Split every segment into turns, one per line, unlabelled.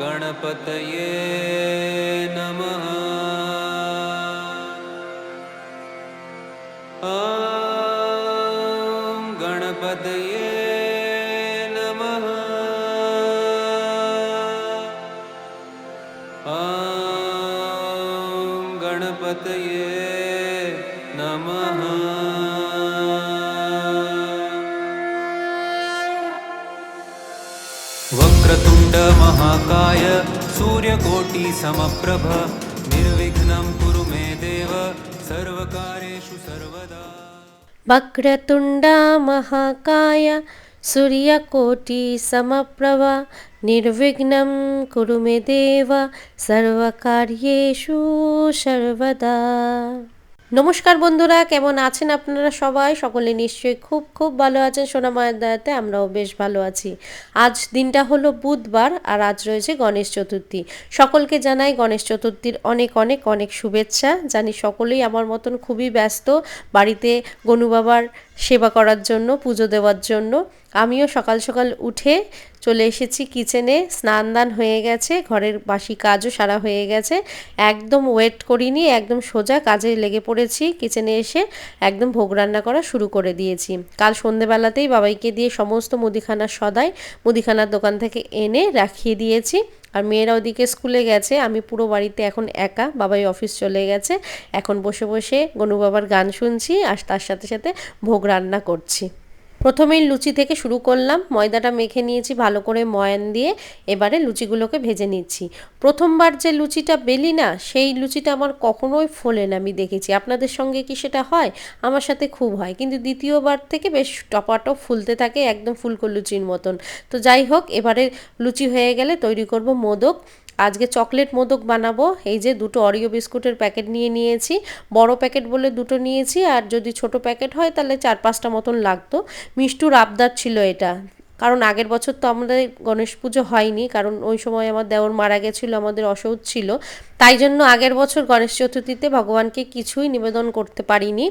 गणपतये लोकाय सूर्यकोटिसमप्रभ निर्विघ्नं कुरु मे देव सर्वकारेषु सर्वदा।
वक्रतुण्डामहाकाय सूर्यकोटिसमप्रभ निर्विघ्नं कुरु मे देव सर्वकार्येषु सर्वदा। নমস্কার বন্ধুরা, কেমন আছেন আপনারা সবাই? সকলে নিশ্চয়ই খুব খুব ভালো আছেন। সোনামায়ের দয়াতে আমরাও বেশ ভালো আছি। আজ দিনটা হলো বুধবার আর আজ রয়েছে গণেশ চতুর্থী। সকলকে জানাই গণেশ চতুর্থীর অনেক অনেক অনেক শুভেচ্ছা। জানি সকলেই আমার মতন খুবই ব্যস্ত বাড়িতে গনু বাবার সেবা করার জন্য, পুজো দেওয়ার জন্য। আমিও সকাল সকাল উঠে চলে এসেছি কিচেনে স্নান দান হয়ে গেছে, ঘরের বাসি কাজও সারা হয়ে গেছে। একদম ওয়েট করিনি, একদম সোজা কাজে লেগে পড়েছি, কিচেনে এসে একদম ভোগ রান্না করা শুরু করে দিয়েছি। কাল সন্ধেবেলাতেই বাবাইকে দিয়ে সমস্ত মুদিখানার সদাই মুদিখানার দোকান থেকে এনে রাখিয়ে দিয়েছি। আর মেয়েরা ওদিকে স্কুলে গেছে, আমি পুরো বাড়িতে এখন একা, বাবাই অফিস চলে গেছে। এখন বসে বসে গনু বাবার গান শুনছি আর তার সাথে সাথে ভোগ রান্না করছি। প্রথমেই লুচি থেকে শুরু করলাম। ময়দাটা মেখে নিয়েছি, ভালো করে ময়ান দিয়ে এবারে লুচিগুলোকে ভেজে নিচ্ছি। প্রথমবার যে লুচিটা বেলি না, সেই লুচিটা আমার কখনোই ফোলে না, আমি দেখেছি। আপনাদের সঙ্গে কি সেটা হয়? আমার সাথে খুব হয়। কিন্তু দ্বিতীয়বার থেকে বেশ টপাটপ ফুলতে থাকে, একদম ফুলকো লুচির মতন। তো যাই হোক, এবারে লুচি হয়ে গেলে তৈরি করব মোদক। আজকে চকলেট মোদক বানাবো। এই যে দুটো অরিও বিস্কুটের প্যাকেট নিয়ে নিয়েছি। বড় প্যাকেট বলে দুটো নিয়েছি। আর যদি ছোট প্যাকেট হয়, তাহলে চার পাঁচটা মতন লাগতো। মিষ্টুর আবদার ছিল এটা। কারণ আগের বছর তো আমাদের গণেশ পুজো হয়নি, কারণ ওই সময় আমার দেওর মারা গেছিল, আমাদের অসৌচ ছিল। তাই জন্য আগের বছর গণেশ চতুর্থীতে ভগবানকে কিছুই নিবেদন করতে পারিনি।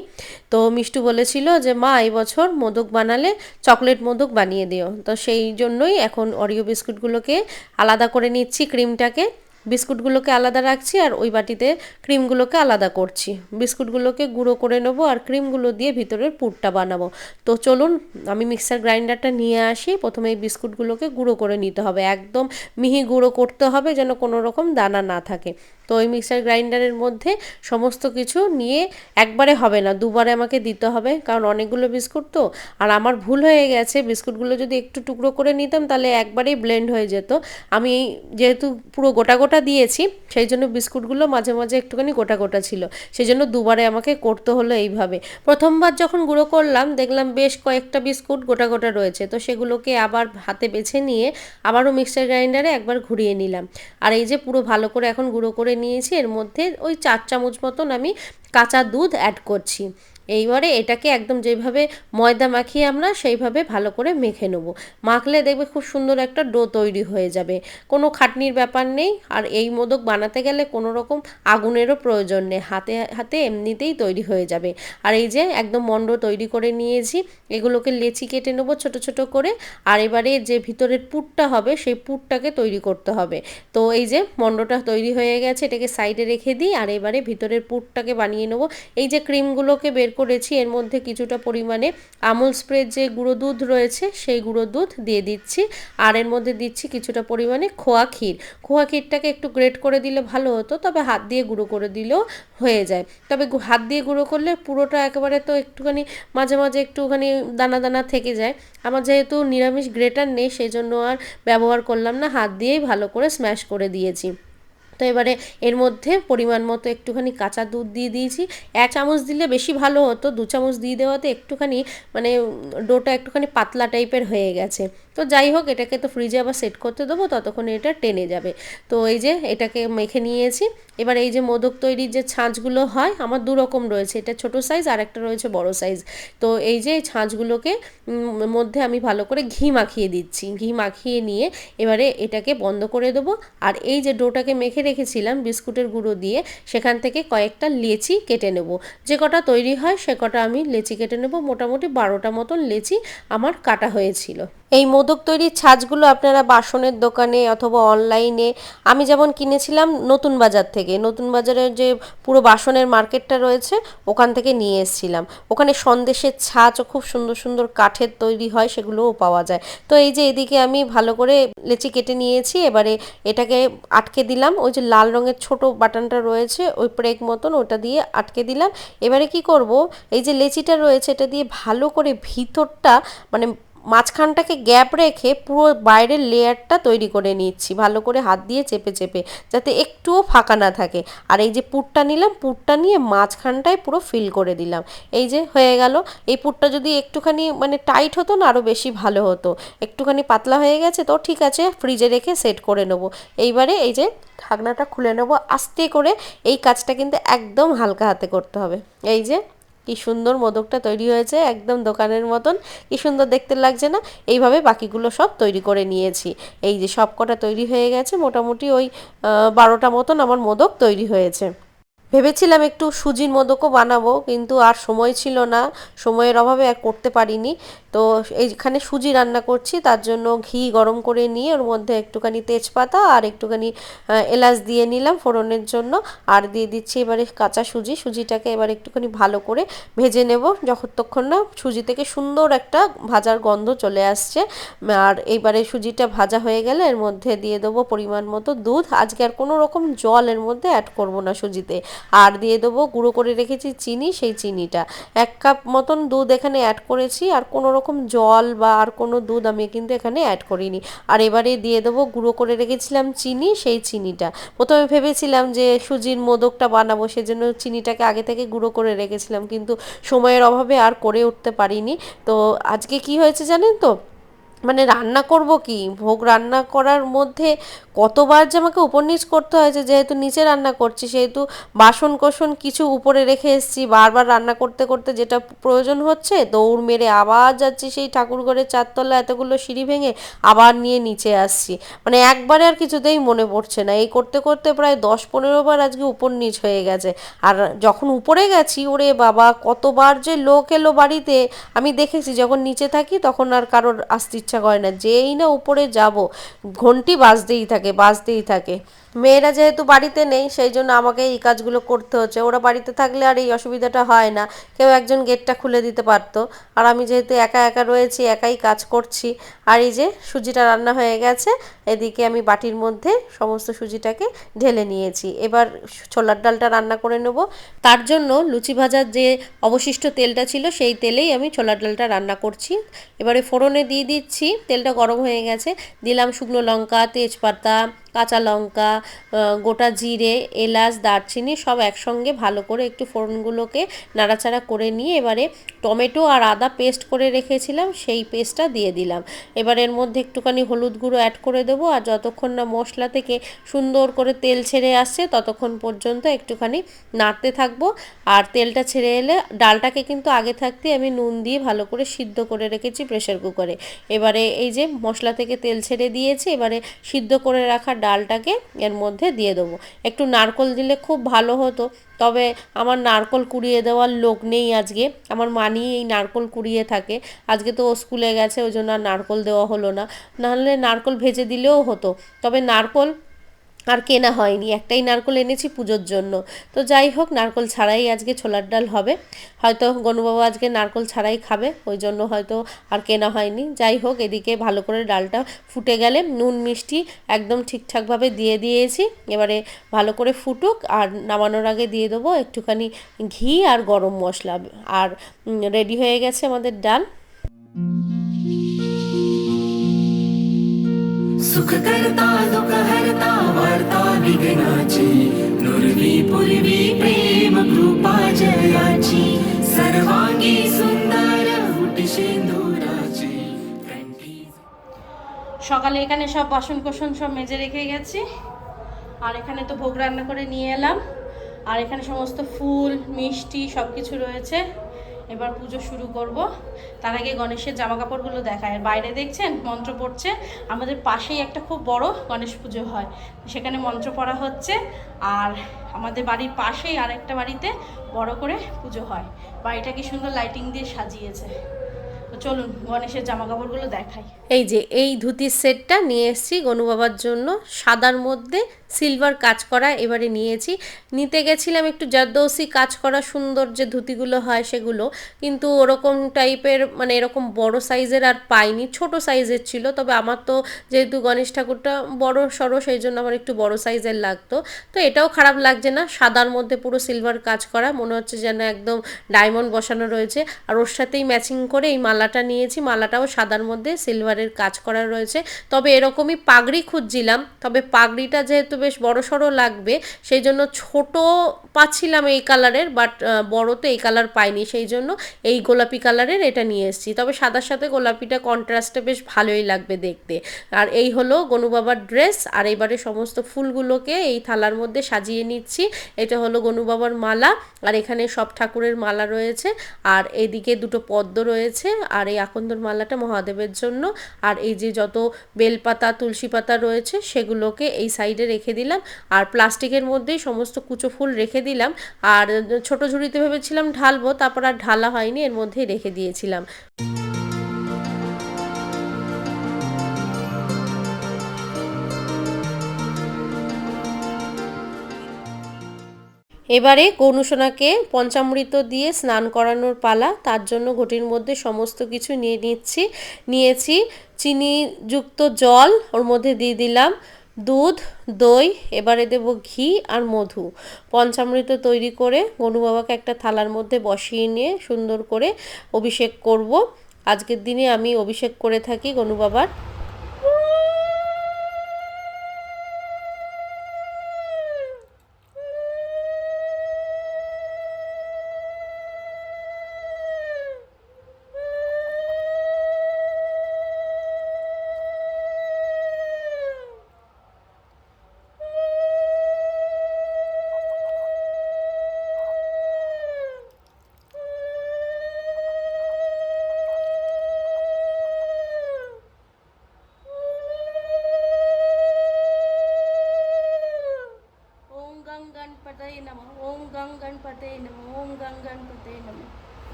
তো মিষ্টু বলেছিল যে, মা, এই বছর মোদক বানালে চকলেট মোদক বানিয়ে দিও। তো সেই জন্যই এখন অরিও বিস্কুটগুলোকে আলাদা করে নিচ্ছি, ক্রিমটাকে। বিস্কুটগুলোকে আলাদা রাখছি আর ওই বাটিতে ক্রিমগুলোকে আলাদা করছি। বিস্কুটগুলোকে গুঁড়ো করে নেব আর ক্রিমগুলো দিয়ে ভিতরের পুরটা বানাবো। তো চলুন, আমি মিক্সার গ্রাইন্ডারটা নিয়ে আসি। প্রথমে এই বিস্কুটগুলোকে গুঁড়ো করে নিতে হবে। একদম মিহি গুঁড়ো করতে হবে যেন কোনো রকম দানা না থাকে। তো ওই মিক্সার গ্রাইন্ডারের মধ্যে সমস্ত কিছু নিয়ে একবারে হবে না, দুবারে আমাকে দিতে হবে। কারণ অনেকগুলো বিস্কুট তো। আর আমার ভুল হয়ে গেছে, বিস্কুটগুলো যদি একটু টুকরো করে নিতাম তাহলে একবারেই ব্লেন্ড হয়ে যেত। আমি যেহেতু পুরো গোটা গোটা দিয়েছি, সেই জন্য বিস্কুটগুলো মাঝে মাঝে একটুখানি গোটা গোটা ছিল। সেই জন্য দুবারে আমাকে করতে হলো এইভাবে। প্রথমবার যখন গুঁড়ো করলাম, দেখলাম বেশ কয়েকটা বিস্কুট গোটা গোটা রয়েছে। তো সেগুলোকে আবার হাতে বেছে নিয়ে আবারও মিক্সার গ্রাইন্ডারে একবার ঘুরিয়ে নিলাম। আর এই যে পুরো ভালো করে এখন গুঁড়ো করে নিয়েছি। এর মধ্যে ওই চার চামচ মতন আমি কাঁচা দুধ অ্যাড করছি। এইবারে এটাকে একদম যেভাবে ময়দা মাখিয়ে আমরা সেইভাবে ভালো করে মেখে নেব। মাখলে দেখবে খুব সুন্দর একটা ডো তৈরি হয়ে যাবে। কোনো খাটনির ব্যাপার নেই। আর এই মোদক বানাতে গেলে কোনো রকম আগুনেরও প্রয়োজন নেই। হাতে হাতে এমনিতেই তৈরি হয়ে যাবে। আর এই যে একদম মণ্ড তৈরি করে নিয়েছি, এগুলোকে লেচি কেটে নেব ছোট ছোট করে। আর এবারে যে ভিতরের পুরটা হবে, সেই পুরটাকে তৈরি করতে হবে। তো এই যে মণ্ডটা তৈরি হয়ে গেছে, এটাকে সাইডে রেখে দিই। আর এবারে ভিতরের পুরটাকে বানিয়ে নেব। এই যে ক্রিমগুলোকে বের করেছি, এর মধ্যে কিছুটা পরিমাণে আমুল স্প্রে যে গুঁড়ো দুধ রয়েছে সেই গুঁড়ো দুধ দিয়ে দিচ্ছি আর এর মধ্যে দিচ্ছি কিছুটা পরিমাণে খোয়া ক্ষীর। খোয়া ক্ষীরটাকে একটু গ্রেট করে দিলে ভালো হতো, তবে হাত দিয়ে গুঁড়ো করে দিলেও হয়ে যায়। তবে হাত দিয়ে গুঁড়ো করলে পুরোটা একেবারে তো একটুখানি মাঝে মাঝে একটুখানি দানা দানা থেকে যায়। আমার যেহেতু নিরামিষ গ্রেটার নেই সেই জন্য আর ব্যবহার করলাম না, হাত দিয়েই ভালো করে স্ম্যাশ করে দিয়েছি। তো এবারে এর মধ্যে পরিমাণ মতো একটুখানি কাঁচা দুধ দিয়ে দিয়েছি। এক চামচ দিলে বেশি ভালো হতো, দু চামচ দিয়ে দেওয়াতে একটুখানি মানে ডোটা একটুখানি পাতলা টাইপের হয়ে গেছে। তো যাই হোক, এটাকে তো ফ্রিজে আবার সেট করতে দেবো, ততক্ষণে এটা টেনে যাবে। তো এই যে এটাকে মেখে নিয়েছি। এবার এই যে মোদক তৈরির যে ছাঁচগুলো হয়, আমার দু রকম রয়েছে। এটা ছোট সাইজ আর একটা রয়েছে বড় সাইজ তো এই যে ছাঁচগুলোকে মধ্যে আমি ভালো করে ঘি মাখিয়ে দিচ্ছি। ঘি মাখিয়ে নিয়ে এবারে এটাকে বন্ধ করে দেবো। আর এই যে ডোটাকে মেখে রেখেছিলাম বিস্কুটের গুঁড়ো দিয়ে, সেখান থেকে কয়েকটা লেচি কেটে নেব। যে কটা তৈরি হয়, সে কটা আমি লেচি কেটে নেব। মোটামুটি বারোটা মতন লেচি আমার কাটা হয়েছিল। এই মোদক তৈরির ছাঁচগুলো আপনারা বাসনের দোকানে অথবা অনলাইনে আমি যেমন কিনেছিলাম নতুন বাজার থেকে, নতুন বাজারের যে পুরো বাসনের মার্কেটটা রয়েছে, ওখান থেকে নিয়ে এসেছিলাম। ওখানে সন্দেশের ছাঁচও খুব সুন্দর সুন্দর কাঠের তৈরি হয়, সেগুলোও পাওয়া যায়। তো এই যে এদিকে আমি ভালো করে লেচি কেটে নিয়েছি, এবারে এটাকে আটকে দিলাম। ওই যে লাল রঙের ছোট বাটনটা রয়েছে, ওই প্রেক মতন ওটা দিয়ে আটকে দিলাম। এবারে কি করব, এই যে লেচিটা রয়েছে, এটা দিয়ে ভালো করে ভিতরটা মানে মাঝখানটাকে গ্যাপ রেখে পুরো বাইরের লেয়ারটা তৈরি করে নিচ্ছি। ভালো করে হাত দিয়ে চেপে চেপে যাতে একটুও ফাঁকা না থাকে। আর এই যে পুরটা নিলাম পুরটা নিয়ে মাঝখানটায় পুরো ফিল করে দিলাম। এই যে হয়ে গেল। এই পুরটা যদি একটুখানি মানে টাইট হতো না আরও বেশি ভালো হতো। একটুখানি পাতলা হয়ে গেছে তো ঠিক আছে, ফ্রিজে রেখে সেট করে নেব। এইবারে এই যে ঢাকনাটা খুলে নেব। আস্তে করে এই কাজটা কিন্তু একদম হালকা হাতে করতে হবে। এই যে কি সুন্দর মোদকটা তৈরি হয়েছে, একদম দোকানের মতন। কি সুন্দর দেখতে লাগছে না? এইভাবে বাকিগুলো সব তৈরি করে নিয়েছি। এই যে সব কটা তৈরি হয়ে গেছে, মোটামুটি ওই বারোটা মতন আমার মোদক তৈরি হয়েছে। ভেবেছিলাম একটু সুজির মোদকও বানাবো, কিন্তু আর সময় ছিল না। সময়ের অভাবে আর করতে পারিনি। তো এইখানে সুজি রান্না করছি, তার জন্য ঘি গরম করে নিয়ে ওর মধ্যে একটুখানি তেজপাতা আর একটুখানি এলাচ দিয়ে নিলাম ফোড়নের জন্য। আর দিয়ে দিচ্ছি এবারে কাঁচা সুজি। সুজিটাকে এবার একটুখানি ভালো করে ভেজে নেব। যতক্ষণ না সুজি থেকে সুন্দর একটা ভাজার গন্ধ চলে আসছে। আর এইবারে সুজিটা ভাজা হয়ে গেলে এর মধ্যে দিয়ে দেবো পরিমাণ মতো দুধ। আজকে আর কোনো রকম জল এর মধ্যে অ্যাড করব না সুজিতে। আর দিয়ে দেবো, গুঁড়ো করে রেখেছি চিনি, সেই চিনিটা। এক কাপ মতন দুধ এখানে অ্যাড করেছি, আর কোনো রকম জল বা আর কোনো দুধ আমি কিন্তু এখানে অ্যাড করিনি। আর এবারে দিয়ে দেবো, গুঁড়ো করে রেখেছিলাম চিনি, সেই চিনিটা। প্রথমে ভেবেছিলাম যে সুজির মোদকটা বানাবো, সেজন্য চিনিটাকে আগে থেকে গুঁড়ো করে রেখেছিলাম, কিন্তু সময়ের অভাবে আর করে উঠতে পারিনি। তো আজকে কি হয়েছে জানেন তো? মানে রান্না করব কি? ভোগ রান্না করার মধ্যে কতবার যে আমাকে উপর করতে হয়েছে যেহেতু নিচে রান্না করছি, সেহেতু বাসন কোসন কিছু উপরে রেখে এসেছি, বারবার রান্না করতে করতে যেটা প্রয়োজন হচ্ছে, দৌড় মেরে আবার যাচ্ছি সেই ঠাকুরঘরের চারতলা এতগুলো সিঁড়ি ভেঙে আবার নিয়ে নিচে আসছি। মানে একবারে আর কিছুতেই মনে পড়ছে না। এই করতে করতে প্রায় দশ পনেরো বার আজকে উপর হয়ে গেছে। আর যখন উপরে গেছি, ওরে বাবা, কতবার যে লোক এলো বাড়িতে, আমি দেখেছি যখন নিচে থাকি, তখন আর কারোর আসতে ইচ্ছা করে না যেই না উপরে যাব ঘন্টি বাজতেই থাকে বাজতেই থাকে। মেয়েরা যেহেতু বাড়িতে নেই, সেই জন্য আমাকে এই কাজগুলো করতে হচ্ছে। ওরা বাড়িতে থাকলে আর এই অসুবিধাটা হয় না। কেউ একজন গেটটা খুলে দিতে পারতো। আর আমি যেহেতু একা একা রয়েছি, একাই কাজ করছি, আর এই যে সুজিটা রান্না হয়ে গেছে, এদিকে আমি বাটির মধ্যে সমস্ত সুজিটাকে ঢেলে নিয়েছি। এবার ছোলার ডালটা রান্না করে নেব। তার জন্য লুচি ভাজার যে অবশিষ্ট তেলটা ছিল, সেই তেলেই আমি ছোলার ডালটা রান্না করছি। এবারে ফোড়নে দিয়ে দিচ্ছি। তেলটা গরম হয়ে গেছে। দিলাম শুকনো লঙ্কা, তেজপাতা কাঁচা লঙ্কা গোটা জিরে, এলাচ, দারচিনি সব একসঙ্গে ভালো করে একটু ফোড়নগুলোকে নাড়াচাড়া করে নিয়ে এবারে টমেটো আর আদা পেস্ট করে রেখেছিলাম, সেই পেস্টটা দিয়ে দিলাম। এবার এর মধ্যে একটুখানি হলুদ গুঁড়ো অ্যাড করে দেবো, আর যতক্ষণ না মশলা থেকে সুন্দর করে তেল ছেড়ে আসছে, ততক্ষণ পর্যন্ত একটুখানি নাড়তে থাকব। আর তেলটা ছেড়ে এলে ডালটাকে কিন্তু আগে থাকতে আমি নুন দিয়ে ভালো করে সিদ্ধ করে রেখেছি প্রেশার কুকারে এবারে এই যে মশলা থেকে তেল ছেড়ে দিয়েছি, এবারে সিদ্ধ করে রাখা ডালটাকে এর মধ্যে দিয়ে দেবো। একটু নারকল দিলে খুব ভালো হতো, তবে আমার নারকল কুড়িয়ে দেওয়ার লোক নেই আজকে। আমার মানি এই নারকল কুড়িয়ে থাকে। আজকে তো ও স্কুলে গেছে, ওই জন্য আর নারকল দেওয়া হলো না। নাহলে নারকল ভেজে দিলেও হতো, তবে নারকল আর কেনা হয়নি। একটাই নারকল এনেছি পুজোর জন্য। তো যাই হোক, নারকল ছাড়াই আজকে ছোলার ডাল হবে। হয়তো গনুবাবু আজকে নারকল ছাড়াই খাবে, ওই জন্য হয়তো আর কেনা হয়নি। যাই হোক, এদিকে ভালো করে ডালটা ফুটে গেলে নুন, মিষ্টি একদম ঠিকঠাকভাবে দিয়ে দিয়েছি। এবারে ভালো করে ফুটুক আর নামানোর আগে দিয়ে দেবো একটুখানি ঘি আর গরম মশলা। আর রেডি হয়ে গেছে আমাদের ডাল।
सुख करता दुःख हरता वार्ता विघ्नाची नुरवी पूर्वी प्रेम कृपा जयाची सर्वांगी सुंदर उटी सिंदुराची कंठी
সকালে এখানে সব বাসন কোসন সব মেজে রেখে গেছি আর এখানে তো ভোগ রান্না করে নিয়ে এলাম আর এখানে সমস্ত ফুল মিষ্টি সব কিছু রয়েছে এবার পুজো শুরু করব। তার আগে গণেশের জামা কাপড়গুলো দেখায় বাইরে দেখছেন, মন্ত্র পড়ছে। আমাদের পাশেই একটা খুব বড় গণেশ পুজো হয়। সেখানে মন্ত্র পড়া হচ্ছে। আর আমাদের বাড়ির পাশেই আরেকটা বাড়িতে বড় করে পুজো হয়। বাড়িটা কি সুন্দর লাইটিং দিয়ে সাজিয়েছে।
চলুন গণেশের জামা কাপড়গুলো দেখাই।
এই যে, এই ধুতির সেটটা নিয়ে এসেছি গনু বাবার জন্য। সাদার মধ্যে সিলভার কাজ করা এবারে নিয়েছি। নিতে গেছিলাম একটু জারদৌসি কাজ করা সুন্দর যে ধুতিগুলো হয় সেগুলো। কিন্তু ওরকম টাইপের মানে এরকম বড় সাইজের আর পাইনি, ছোট সাইজের ছিল। তবে আমার তো যেহেতু গণেশ ঠাকুরটা বড় সড়ো সেই জন্য আমার একটু বড় সাইজের লাগতো। তো এটাও খারাপ লাগছে না। সাদার মধ্যে পুরো সিলভার কাজ করা। মনে হচ্ছে যেন একদম ডায়মন্ড বসানো রয়েছে। আর ওর সাথেই ম্যাচিং করে এই মালাটা নিয়েছি, মালাটাও সাদার মধ্যে সিলভারের কাজ করা রয়েছে। তবে এরকমই পাগড়ি খুঁজছিলাম, তবে পাগড়িটা যেহেতু বেশ বড় সড়ো লাগবে, সেই জন্য ছোট পাচ্ছিলাম এই কালারের বাট বড় তো এই কালার পাইনি, সেই জন্য এই গোলাপি কালারের এটা নিয়ে এসেছি। তবে সাদার সাথে গোলাপিটা কন্ট্রাস্টে বেশ ভালোই লাগবে দেখতে। আর এই হলো গনু বাবার ড্রেস আর এবারে সমস্ত ফুলগুলোকে এই থালার মধ্যে সাজিয়ে নিচ্ছি। এটা হলো গনু বাবার মালা, আর এখানে সব ঠাকুরের মালা রয়েছে, আর এদিকে দুটো পদ্ম রয়েছে আর এই আকন্দর মালাটা মহাদেবের জন্য। আর এই যে যত বেলপাতা তুলসী পাতা রয়েছে, সেগুলোকে এই সাইডে রেখে দিলাম। আর প্লাস্টিকের মধ্যেই সমস্ত কুচো ফুল রেখে দিলাম। আর ছোট ঝুড়িতে ভেবেছিলাম ঢালবো, তারপর আর ঢালা হয়নি, এর মধ্যেই রেখে দিয়েছিলাম। এবারে গনুসোনাকে পঞ্চামৃত দিয়ে স্নান করানোর পালা, তার জন্য ঘটির মধ্যে সমস্ত কিছু নিয়ে নিচ্ছি, নিয়েছি চিনিযুক্ত জল, ওর মধ্যে দিয়ে দিলাম দুধ, দই, এবারে দেব ঘি আর মধু। পঞ্চামৃত তৈরি করে গনু বাবাকে একটা থালার মধ্যে বসিয়ে নিয়ে সুন্দর করে অভিষেক করব। আজকের দিনে আমি অভিষেক করে থাকি গনু বাবার।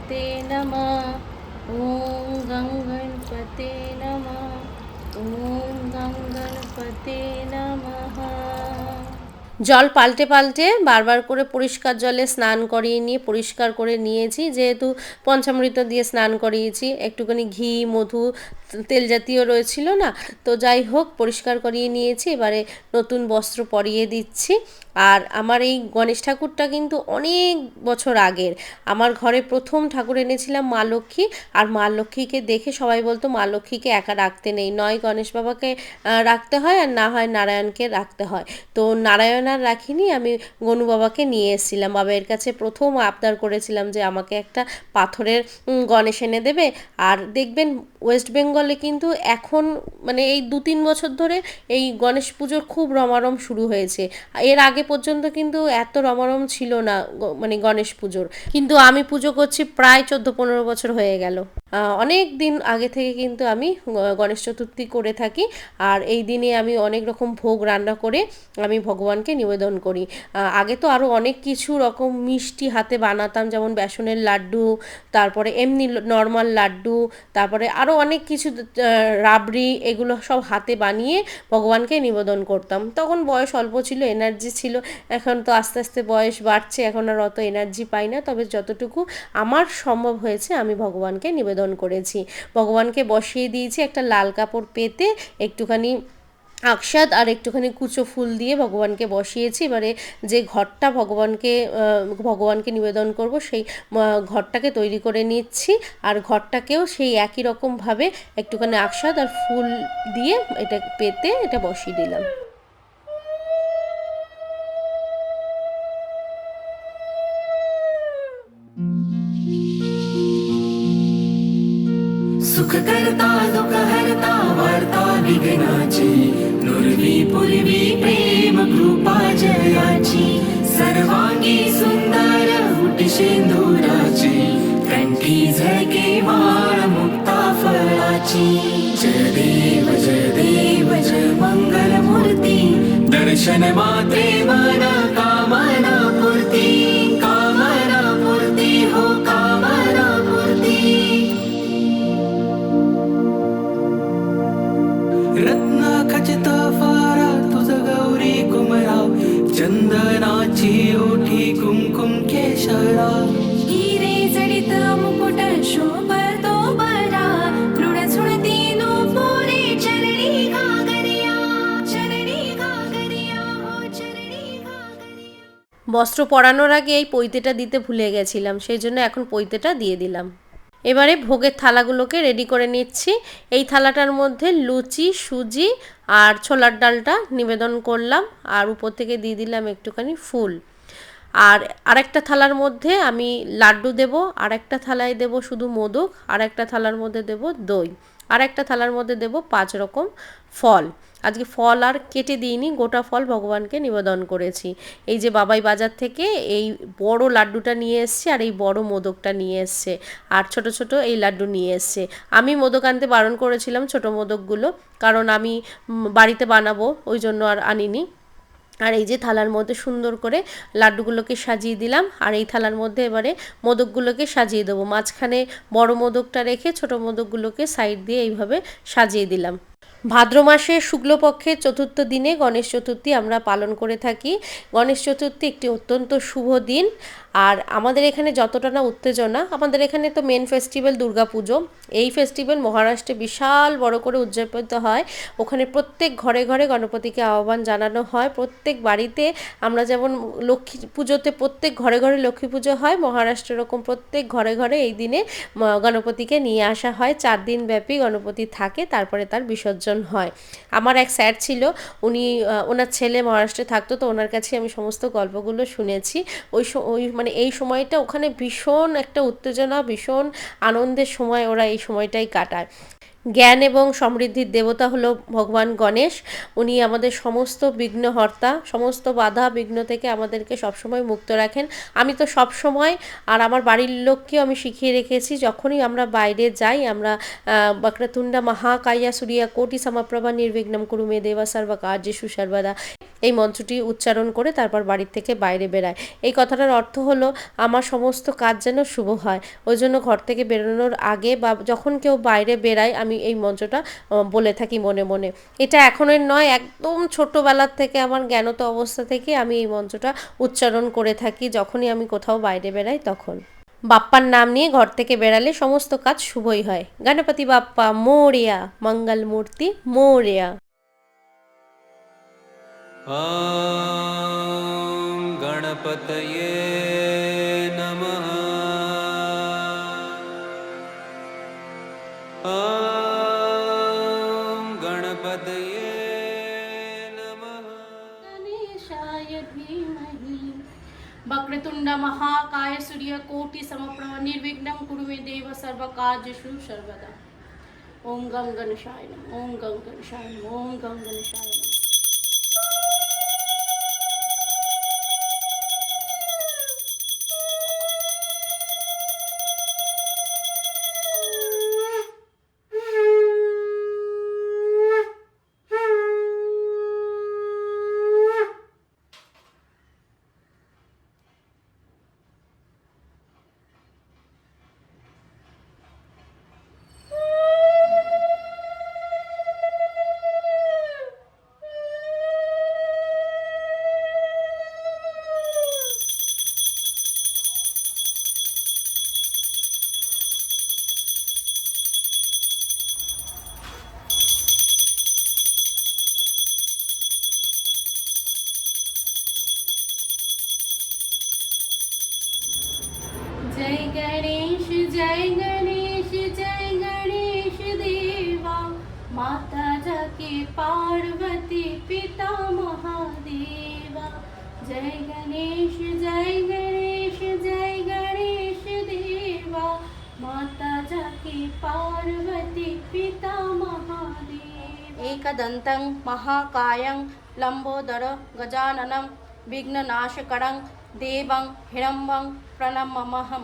গণপতে नमः। ॐ गं गणपते नमः। ॐ गं गणपते नमः।
জল পাল্টে পাল্টে বারবার করে পরিষ্কার জলে স্নান করিয়ে নিয়ে, পরিষ্কার করে নিয়েছি। যেহেতু পঞ্চামৃত দিয়ে স্নান করিয়েছি, একটুখানি ঘি, মধু তেল জাতীয় রয়েছিল না। তো যাই হোক, পরিষ্কার করিয়ে নিয়েছি। এবারে নতুন বস্ত্র পরিয়ে দিচ্ছি। আর আমার এই গণেশ ঠাকুরটা কিন্তু অনেক বছর আগের। আমার ঘরে প্রথম ঠাকুর এনেছিলাম মা লক্ষ্মী। আর মা লক্ষ্মীকে দেখে সবাই বলতো, মা লক্ষ্মীকে একা রাখতে নেই। নয় গণেশ বাবাকে রাখতে হয় আর না হয় নারায়ণকে রাখতে হয়। তো নারায়ণ আর রাখিনি, আমি গনু বাবাকে নিয়ে এসেছিলাম। বাবার কাছে প্রথম আবদার করেছিলাম যে, আমাকে একটা পাথরের গণেশ এনে দেবে। আর দেখবেন ওয়েস্ট বেঙ্গলে কিন্তু এখন মানে এই দু তিন বছর ধরে এই গণেশ পুজোর খুব রমারম শুরু হয়েছে। এর আগে পর্যন্ত কিন্তু এত রমারম ছিল না মানে গণেশ পুজোর। কিন্তু আমি পুজো করছি প্রায় চোদ্দ পনেরো বছর হয়ে গেল। অনেক দিন আগে থেকে কিন্তু আমি গণেশ চতুর্থী করে থাকি। আর এই দিনে আমি অনেক রকম ভোগ রান্না করে আমি ভগবানকে নিবেদন করি। আগে তো আরও অনেক কিছু রকম মিষ্টি হাতে বানাতাম, যেমন বেসনের লাড্ডু, তারপরে এমনি নর্মাল লাড্ডু, তারপরে আরও অনেক কিছু রাবড়ি, এগুলো সব হাতে বানিয়ে ভগবানকে নিবেদন করতাম। তখন বয়স অল্প ছিল এনার্জি ছিল, এখন তো আস্তে আস্তে বয়স বাড়ছে, এখন আর অত এনার্জি পাই না। তবে যতটুকু আমার সম্ভব হয়েছে, আমি ভগবানকে নিবেদন করেছি। ভগবানকে বসিয়ে দিয়েছি একটা লাল কাপড় পেতে, একটুখানি আকসাদ আর একটুখানি কুচো ফুল দিয়ে ভগবানকে বসিয়েছি। এবারে যে ঘরটা ভগবানকে ভগবানকে নিবেদন করব, সেই ঘরটাকে তৈরি করে নিচ্ছি। আর ঘরটাকেও সেই একই রকমভাবে একটুখানি আকসাদ আর ফুল দিয়ে এটা পেতে, এটা বসিয়ে দিলাম।
वार्ता विघ्नाची नुरवी पूर्वी प्रेम कृपा जयाची सर्वांगी सुंदर उटी सिंदुराची कंठी झळके माळ मुक्ता फळाची. जय देव जय देव जय मंगल मूर्ती दर्शन मात्रे मन
বস্ত্র পরানোর আগে এই পৈতেটা দিতে ভুলে গেছিলাম সেই জন্য এখন পৈতেটা দিয়ে দিলাম। এবারে ভোগের থালাগুলোকে রেডি করে নিচ্ছি। এই থালাটার মধ্যে লুচি, সুজি আর ছোলার ডালটা নিবেদন করলাম। আর উপর থেকে দিয়ে দিলাম একটুখানি ফুল। আর আরেকটা থালার মধ্যে আমি লাড্ডু দেব আর একটা থালায় দেব শুধু মোদক আর একটা থালার মধ্যে দেব দই আর একটা থালার মধ্যে দেব পাঁচ রকম ফল। আজকে ফল আর কেটে দিইনি, গোটা ফল ভগবানকে নিবেদন করেছি। এই যে বাবাই বাজার থেকে এই বড় লাড্ডুটা নিয়ে এসছে আর এই বড় মোদকটা নিয়ে এসছে আর ছোট ছোট এই লাড্ডু নিয়ে এসছে। আমি মোদক আনতে বারণ করেছিলাম ছোট মোদকগুলো, কারণ আমি বাড়িতে বানাবো, ওই জন্য আর আনিনি। আর এই যে থালার মধ্যে সুন্দর করে লাড্ডুগুলোকে সাজিয়ে দিলাম, আর এই থালার মধ্যে এবারে মোদকগুলোকে সাজিয়ে দেবো। মাঝখানে বড় মোদকটা রেখে ছোট মোদকগুলোকে সাইড দিয়ে এইভাবে সাজিয়ে দিলাম। ভাদ্র মাসে শুক্লপক্ষের চতুর্থ দিনে গণেশ চতুর্থী আমরা পালন করে থাকি। গণেশ চতুর্থী একটি অত্যন্ত শুভ দিন। আর আমাদের এখানে যতটা না উত্তেজনা, আমাদের এখানে তো মেন ফেস্টিভ্যাল দুর্গাপুজো। এই ফেস্টিভ্যাল মহারাষ্ট্রে বিশাল বড় করে উদযাপিত হয়। ওখানে প্রত্যেক ঘরে ঘরে গণপতিকে আহ্বান জানানো হয়। প্রত্যেক বাড়িতে আমরা যেমন লক্ষ্মী পুজোতে প্রত্যেক ঘরে ঘরে লক্ষ্মী পুজো হয়, মহারাষ্ট্র এরকম প্রত্যেক ঘরে ঘরে এই দিনে গণপতিকে নিয়ে আসা হয়। চার দিন ব্যাপী গণপতি থাকে, তারপরে তার বিসর্জন হয়। আমার এক স্যার ছিল, উনি ওনার ছেলে মহারাষ্ট্রে থাকতো, তো ওনার কাছে আমি সমস্ত গল্পগুলো শুনেছি। ওই ওই মানে এই সময়টা ওখানে ভীষণ একটা উত্তেজনা, ভীষণ আনন্দের সময় ওরা এই সময়টাই কাটায়। জ্ঞান এবং সমৃদ্ধির দেবতা হলো ভগবান গণেশ। উনি আমাদের সমস্ত বিঘ্নহর্তা, সমস্ত বাধা বিঘ্ন থেকে আমাদেরকে সবসময় মুক্ত রাখেন। আমি তো সব সময় আর আমার বাড়ির লোককেও আমি শিখিয়ে রেখেছি, যখনই আমরা বাইরে যাই, আমরা বক্রতুণ্ডা মহাকায়া সূর্যা কোটি সমপ্রভা নির্বিঘ্নম কুরু মে দেবা সর্ব কার্যেষু সর্বদা। এই মন্ত্রটি উচ্চারণ করে তারপর বাড়ির থেকে বাইরে বেরায় এই কথাটার অর্থ হলো, আমার সমস্ত কাজ যেন শুভ হয়। ওই জন্য ঘর থেকে বেরোনোর আগে বা যখন কেউ বাইরে বেরায় আমি এই মন্ত্রটা বলে থাকি মনে মনে। এটা এখনের নয়, একদম ছোটোবেলার থেকে, আমার জ্ঞানত অবস্থা থেকে আমি এই মন্ত্রটা উচ্চারণ করে থাকি, যখনই আমি কোথাও বাইরে বেরাই তখন। বাপ্পার নাম নিয়ে ঘর থেকে বেরালে সমস্ত কাজ শুভই হয়। গণপতি বাপ্পা, মোরিয়া মঙ্গল মূর্তি মোরিয়া।
गणपतये नमः। गणपतये नमः।
गणेशाय धीमहि। वक्रतुण्ड महाकाय सूर्य कोटि समप्रभ निर्विघ्नं कुरु मे देव सर्वकार्येषु सर्वदा। ओम गं गणेशाय नमः ओम गं गणेशाय नमः ओम गणेशाय गणेश जय गणेश जय गणेश देवा माता जाके पार्वती पिता महादेवा जय गणेश जय गणेश जय गणेश देवा माता जाके पार्वती पिता महादेव एकदन्तं महाकायं लम्बोदर गजाननं विघ्ननाशकरं देवं हिडम्बं प्रणममहं